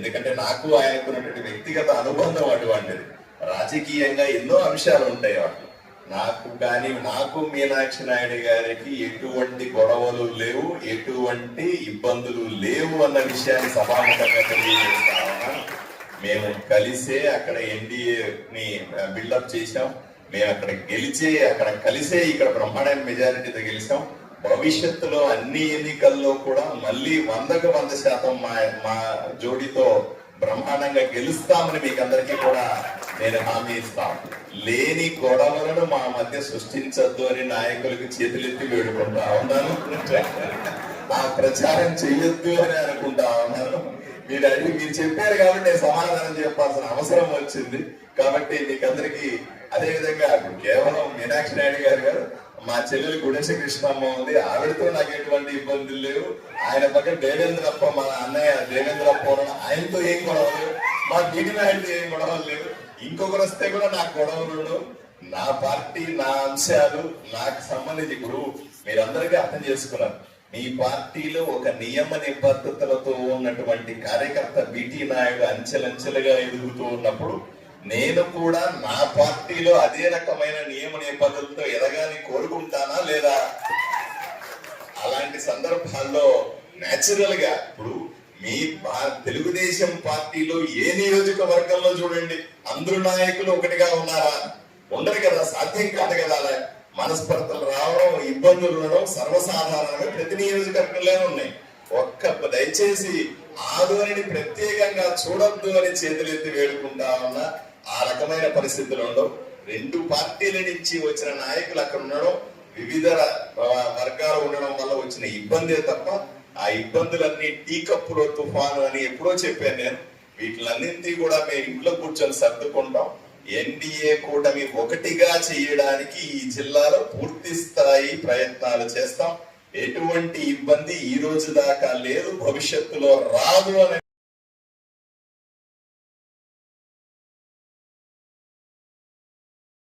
ఎందుకంటే నాకు ఆయనకున్నటువంటి వ్యక్తిగత అనుబంధం అటువంటిది. రాజకీయంగా ఎన్నో అంశాలు ఉంటాయి వాటిలో. నాకు కానీ నాకు మీనాక్షి నాయుడు గారికి ఎటువంటి గొడవలు లేవు ఎటువంటి ఇబ్బందులు లేవు అన్న విషయాన్ని సభాముఖంగా తెలియజేస్తామన్నా మేము కలిసే అక్కడ ఎన్డీఏని బిల్డప్ చేశాం. మేము అక్కడ గెలిచే అక్కడ కలిసే ఇక్కడ బ్రహ్మాండమైన మెజారిటీతో గెలిచాం. భవిష్యత్తులో అన్ని ఎన్నికల్లో కూడా మళ్ళీ వందకు వంద శాతం మా మా జోడితో బ్రహ్మాండంగా గెలుస్తామని మీకు అందరికీ కూడా నేను హామీ ఇస్తాను లేని గొడవలను మా మధ్య సృష్టించద్దు అని నాయకులకు చేతులెత్తి వేడుకుంటా ఉన్నాను. ఆ ప్రచారం చెయ్యొద్దు అని అనుకుంటా ఉన్నాను. మీరు అడిగి మీరు చెప్పారు కాబట్టి నేను సమాధానం చెప్పాల్సిన అవసరం వచ్చింది. కాబట్టి మీకు అందరికీ అదేవిధంగా ఇప్పుడు కేవలం మీనాక్షి నాయుడు గారు గారు మా చెల్లెలు గుణేశ కృష్ణమ్మ ఉంది. ఆవిడతో నాకు ఎటువంటి ఇబ్బందులు లేవు. ఆయన పక్కన దేవేంద్రప్ప మా అన్నయ్య దేవేంద్రప్ప ఆయనతో ఏం గొడవలు లేవు. మా బీడి నాయుడుతో ఏం గొడవలు లేవు. ఇంకొకరు వస్తే కూడా నాకు గొడవలు నా పార్టీ నా అంశాలు నాకు సంబంధించి ఇప్పుడు మీరందరికీ అర్థం చేసుకున్నారు మీ పార్టీలో ఒక నియమ నిబద్ధతలతో ఉన్నటువంటి కార్యకర్త బీటీ నాయుడు అంచెలంచెలుగా ఎదుగుతూ ఉన్నప్పుడు నేను కూడా నా పార్టీలో అదే రకమైన నియమ నిబద్ధతలతో ఎదగాలని కోరుకుంటానా లేదా? అలాంటి సందర్భాల్లో నేచురల్గా ఇప్పుడు మీ తెలుగుదేశం పార్టీలో ఏ నియోజకవర్గంలో చూడండి అందరు నాయకులు ఒకటిగా ఉన్నారా? ఉండరు కదా సాధ్యం కాదు కదా అలా. మనస్పర్ధలు రావడం ఇబ్బందులు ఉండడం సర్వసాధారణంగా ప్రతి నియోజకవర్గంలోనే ఉన్నాయి. ఒక్క దయచేసి ఆదోనిని ప్రత్యేకంగా చూడొద్దు అని చేతులెత్తి వేడుకుంటా ఉన్నా. రకమైన పరిస్థితులు ఉండవు. రెండు పార్టీల నుంచి వచ్చిన నాయకులు అక్కడ ఉండడం వివిధ వర్గాలు ఉండడం వల్ల వచ్చిన ఇబ్బందే తప్ప ఆ ఇబ్బందులన్నీ టీ కప్పులో తుఫాను అని ఎప్పుడో చెప్పాను నేను. వీటిలన్నింటినీ కూడా మేము ఇంట్లో కూర్చొని సర్దుకుంటాం. ఎన్డీఏ కూటమి ఒకటిగా చేయడానికి ఈ జిల్లాలో పూర్తి స్థాయి ప్రయత్నాలు చేస్తాం. ఎటువంటి ఇబ్బంది ఈ రోజు దాకా లేదు భవిష్యత్తులో రాదు అనే